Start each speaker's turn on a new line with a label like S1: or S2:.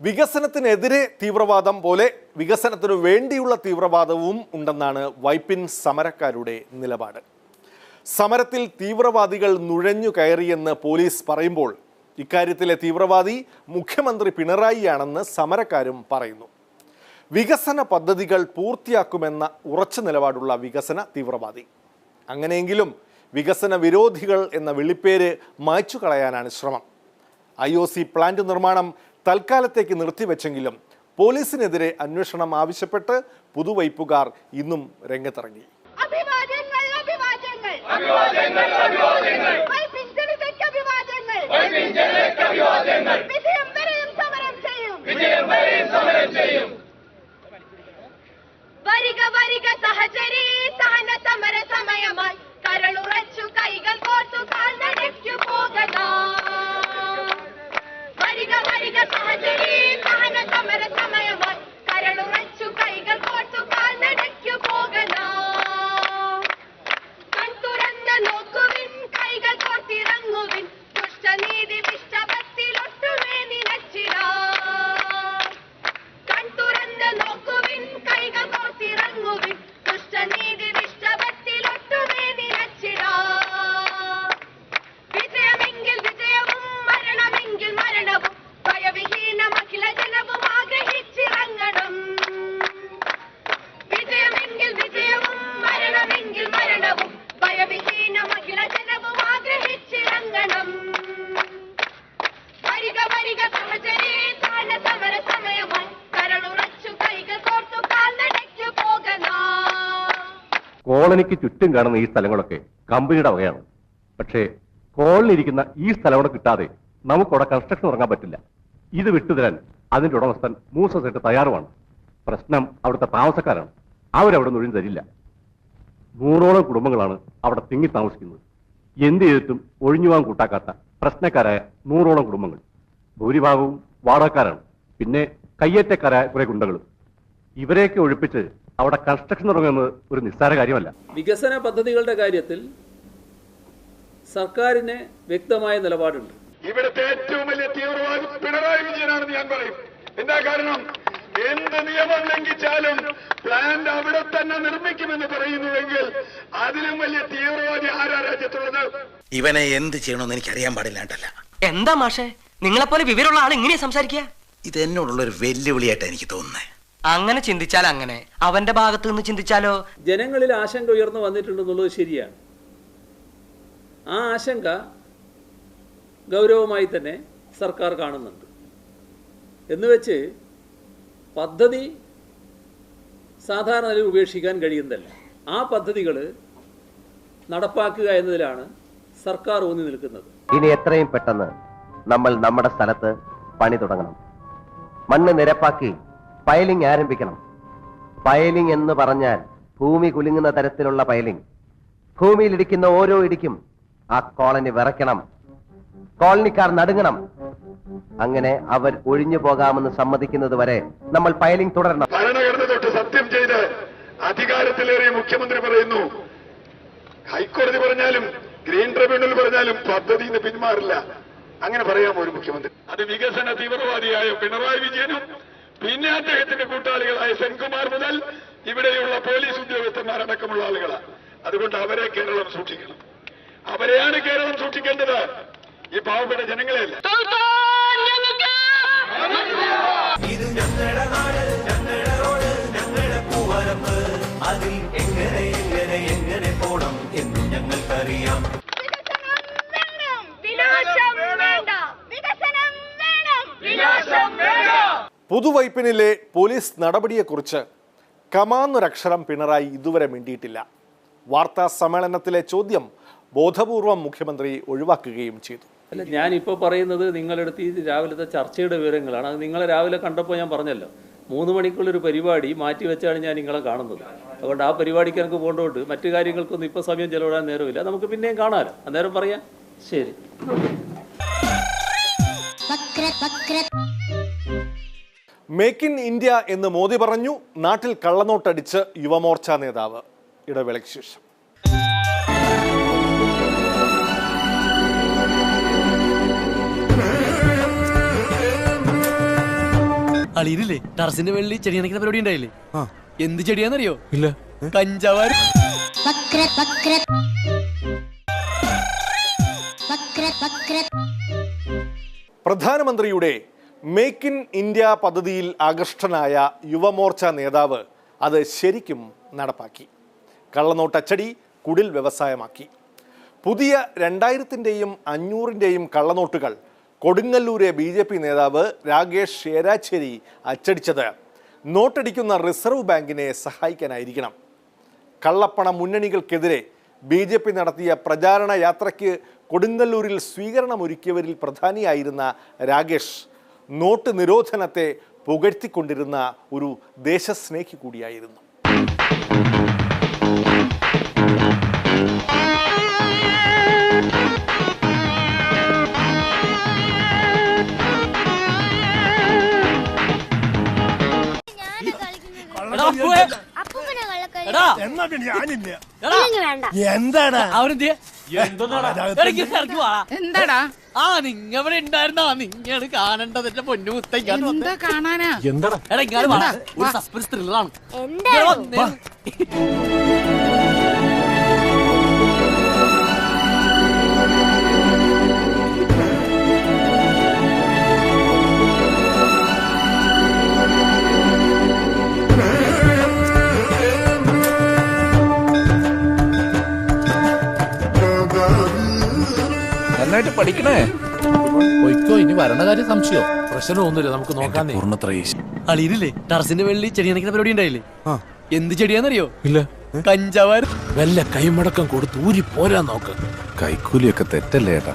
S1: വികസനത്തിനെതിരെ തീവ്രവാദം പോലെ വികസനത്തിനു വേണ്ടിയുള്ള തീവ്രവാദവും ഉണ്ടെന്നാണ് വൈപ്പിൻ സമരക്കാരുടെ നിലപാട്. സമരത്തിൽ തീവ്രവാദികൾ നുഴഞ്ഞു കയറിയെന്ന് പോലീസ് പറയുമ്പോൾ ഇക്കാര്യത്തിലെ തീവ്രവാദി മുഖ്യമന്ത്രി പിണറായിയാണെന്ന് സമരക്കാരും പറയുന്നു. വികസന പദ്ധതികൾ പൂർത്തിയാക്കുമെന്ന ഉറച്ച നിലപാടുള്ള വികസന തീവ്രവാദി. അങ്ങനെയെങ്കിലും വികസന വിരോധികൾ എന്ന വിളിപ്പേര് മായ്ച്ചു കളയാനാണ് ശ്രമം. ഐ ഒ സി പ്ലാന്റ് നിർമ്മാണം തൽക്കാലത്തേക്ക് നിർത്തിവെച്ചെങ്കിലും പോലീസിനെതിരെ അന്വേഷണം ആവശ്യപ്പെട്ട് പുതുവൈപ്പുകാർ ഇന്നും രംഗത്തിറങ്ങി.
S2: വരിക വരിക സഹചരി സഹന സമര സമയമായി. കരളുറച്ചു കൈകൾ കോർത്തു വരിക സഹചരി സഹന സമര സമയമായി
S3: കോളനിക്ക് ചുറ്റും കാണുന്ന ഈ സ്ഥലങ്ങളൊക്കെ കമ്പനിയുടെ വകയാണ്. പക്ഷേ കോളനി ഇരിക്കുന്ന ഈ സ്ഥലം കൂടെ കിട്ടാതെ നമുക്കവിടെ കൺസ്ട്രക്ഷൻ തുടങ്ങാൻ പറ്റില്ല. ഇത് വിട്ടുതരാൻ അതിന്റെ ഉടമസ്ഥൻ മൂസ ദിവസമായിട്ട് തയ്യാറുമാണ്. പ്രശ്നം അവിടുത്തെ താമസക്കാരാണ്. അവരവിടെ നിന്ന് ഒഴിഞ്ഞു തരില്ല. നൂറോളം കുടുംബങ്ങളാണ് അവിടെ തിങ്ങി താമസിക്കുന്നത്. എന്ത് ചെയ്തിട്ടും ഒഴിഞ്ഞുപോകാൻ കൂട്ടാക്കാത്ത പ്രശ്നക്കാരായ നൂറോളം കുടുംബങ്ങൾ. ഭൂരിഭാഗവും വാടകക്കാരാണ്. പിന്നെ കയ്യേറ്റക്കാരായ കുറെ ഗുണ്ടകളും. ഇവരെയൊക്കെ ഒഴിപ്പിച്ച് അവിടെ കൺസ്ട്രക്ഷൻ തുടങ്ങുന്നത് ഒരു നിസ്സാര കാര്യമല്ല.
S4: വികസന പദ്ധതികളുടെ കാര്യത്തിൽ സർക്കാരിന് വ്യക്തമായ നിലപാടുണ്ട്.
S5: ഇവിടുത്തെ ഏറ്റവും വലിയ തീവ്രവാദി പിണറായി വിജയനാണെന്ന് ഞാൻ പറയും. എന്താ കാരണം? എന്ത് നിയമം ലംഘിച്ചാലും പ്ലാന്റ് അവിടെ തന്നെ നിർമ്മിക്കുമെന്ന് പറയുന്നുവെങ്കിൽ അതിലും വലിയ തീവ്രവാദി ആരാ രാജ്യത്തുള്ളത്?
S6: ഇവനെ എന്ത് ചെയ്യണമെന്ന് എനിക്ക് അറിയാൻ പാടില്ലാണ്ടല്ല
S7: എന്താ മാഷെ? നിങ്ങളെപ്പോലെ വിവരമുള്ള ആൾ ഇങ്ങനെ സംസാരിക്കുക?
S6: ഇത് എന്നോടുള്ള ഒരു വെല്ലുവിളിയായിട്ട് എനിക്ക് തോന്നുന്നത്
S7: അങ്ങനെ ചിന്തിച്ചാൽ അങ്ങനെ. അവന്റെ ഭാഗത്ത് നിന്ന് ചിന്തിച്ചാലോ?
S4: ജനങ്ങളിൽ ആശങ്ക ഉയർന്നു വന്നിട്ടുണ്ടെന്നുള്ളത് ശരിയാണ്. ആ ആശങ്ക ഗൗരവമായി തന്നെ സർക്കാർ കാണുന്നുണ്ട്. എന്ന് വെച്ച് പദ്ധതി സാധാരണ നിലയിൽ ഉപേക്ഷിക്കാൻ കഴിയുന്നതല്ല. ആ പദ്ധതികൾ നടപ്പാക്കുക എന്നതിലാണ് സർക്കാർ ഊന്നി നിൽക്കുന്നത്.
S8: ഇനി എത്രയും പെട്ടെന്ന് നമ്മൾ നമ്മുടെ സ്ഥലത്ത് പണി തുടങ്ങണം. മണ്ണ് നിരപ്പാക്കി പയലിംഗ് ആരംഭിക്കണം. ഫയലിംഗ് എന്ന് പറഞ്ഞാൽ ഭൂമി കുലുങ്ങുന്ന തരത്തിലുള്ള ഫയലിംഗ് ഭൂമിയിൽ ഇടിക്കുന്ന ഓരോ ഇടിക്കും ആ കോളനി വിറയ്ക്കണം. കോളനിക്കാർ നടുങ്ങണം. അങ്ങനെ അവർ ഒഴിഞ്ഞു പോകാമെന്ന് സമ്മതിക്കുന്നത് വരെ നമ്മൾ ഫയലിംഗ് തുടരണം.
S5: ഭരണഘടന തൊട്ട് സത്യം ചെയ്ത് അധികാരത്തിലേറിയ മുഖ്യമന്ത്രി പറയുന്നു. ഹൈക്കോടതി പറഞ്ഞാലും ഗ്രീൻ ട്രിബ്യൂണൽ പറഞ്ഞാലും പദ്ധതി പിന്മാറില്ല. അങ്ങനെ പറയാമോ ഒരു മുഖ്യമന്ത്രി. അത് വികസന തീവ്രവാദിയായ പിണറായി വിജയനും പിന്നെ അദ്ദേഹത്തിന്റെ കൂട്ടാളികളായ സെൻകുമാർ മുതൽ ഇവിടെയുള്ള പോലീസ് ഉദ്യോഗസ്ഥന്മാരടക്കമുള്ള ആളുകളാണ്. അതുകൊണ്ട് അവരെ കേരളം സൂക്ഷിക്കണം. അവരെയാണ് കേരളം സൂക്ഷിക്കേണ്ടത്. ഈ പാവപ്പെട്ട ജനങ്ങളെയല്ല.
S2: വേണം
S1: പുതുവൈപ്പിനിലെ പോലീസ് നടപടിയെക്കുറിച്ച് കമാന്നൊരക്ഷരം പിണറായി ഇതുവരെ മിണ്ടിയിട്ടില്ല. വാർത്താ സമ്മേളനത്തിലെ ചോദ്യം ബോധപൂർവം മുഖ്യമന്ത്രി ഒഴിവാക്കുകയും ചെയ്തു.
S4: അല്ല ഞാനിപ്പോൾ പറയുന്നത് നിങ്ങളെടുത്ത് ഈ രാവിലത്തെ ചർച്ചയുടെ വിവരങ്ങളാണ്. അത് നിങ്ങളെ രാവിലെ കണ്ടപ്പോൾ ഞാൻ പറഞ്ഞല്ലോ. മൂന്ന് മണിക്കുള്ളൊരു പരിപാടി മാറ്റി വെച്ചാണ് ഞാൻ നിങ്ങളെ കാണുന്നത്. അതുകൊണ്ട് ആ പരിപാടിക്ക് എനിക്ക് പോകേണ്ടതുകൊണ്ട് മറ്റു കാര്യങ്ങൾക്കൊന്നും ഇപ്പോൾ സമയം ചെലവിടാൻ നേരമില്ല. നമുക്ക് പിന്നെയും കാണാമല്ലോ അന്നേരം പറയാം. ശരി.
S9: വക്ര വക്ര
S1: മേക്ക് ഇൻ ഇന്ത്യ എന്ന് മോദി പറഞ്ഞു നാട്ടിൽ കള്ളനോട്ടടിച്ച് യുവമോർച്ച നേതാവ്. ഇടവേളയ്ക്ക് ശേഷം.
S7: അളിയിലേ ടെറസിന്റെ വെള്ളി ചെടി അണക്കുന്ന പരിപാടി ഉണ്ടായില്ലേ? എന്ത് ചെടിയാന്നറിയോ ഇല്ല. കഞ്ചാവാരി
S1: പ്രധാനമന്ത്രിയുടെ മേക്ക് ഇൻ ഇന്ത്യ പദ്ധതിയിൽ ആകൃഷ്ടനായ യുവമോർച്ച നേതാവ് അത് ശരിക്കും നടപ്പാക്കി. കള്ളനോട്ടച്ചടി കുടിൽ വ്യവസായമാക്കി. പുതിയ രണ്ടായിരത്തിന്റെയും അഞ്ഞൂറിന്റെയും കള്ളനോട്ടുകൾ കൊടുങ്ങല്ലൂരെ ബി ജെ പി നേതാവ് രാകേഷ് ഷേരാച്ചേരി അച്ചടിച്ചത്. നോട്ടടിക്കുന്ന റിസർവ് ബാങ്കിനെ സഹായിക്കാനായിരിക്കണം. കള്ളപ്പണ മുന്നണികൾക്കെതിരെ ബി ജെ പി നടത്തിയ പ്രചാരണ യാത്രയ്ക്ക് കൊടുങ്ങല്ലൂരിൽ സ്വീകരണമൊരുക്കിയവരിൽ പ്രധാനിയായിരുന്ന രാകേഷ് നോട്ട് നിരോധനത്തെ പുകഴ്ത്തിക്കൊണ്ടിരുന്ന ഒരു ദേശസ്നേഹി കൂടിയായിരുന്നു.
S7: എന്താടാ? അവനെന്തിയെ? എന്താടാ? ആ നിങ്ങ ഇവിടെ ഉണ്ടായിരുന്നാ? നിങ്ങയാണ് കാണേണ്ടത് എന്റെ പൊന്നു മുത്തേക്കാണോ എന്താ കാണാനാ? എന്താടാ? എടാ ഇങ്ങാട് വാ. ഒരു സസ്പെൻസ് ത്രില്ലറാണ്
S10: നന്നായിട്ട് പഠിക്കണേ. പോയിക്കോ ഇനി വരണ കാര്യം സംശയോ പ്രശ്നമൊന്നുമില്ല നമുക്ക് നോക്കാന്നേ
S7: അളിയില്ലേ ടെറസിന്റെ വെള്ളി ചെടി നനയ്ക്കുന്ന പരിപാടി ഉണ്ടായില്ലേ? എന്ത് ചെടിയാന്നറിയോ ഇല്ല. കഞ്ചാവാര്.
S10: വല്ല കൈമടക്കം കൊടുത്ത് ഊരി പോരാ നോക്ക്. കൈക്കൂലിയൊക്കെ തെറ്റല്ലേ ഏട്ടാ?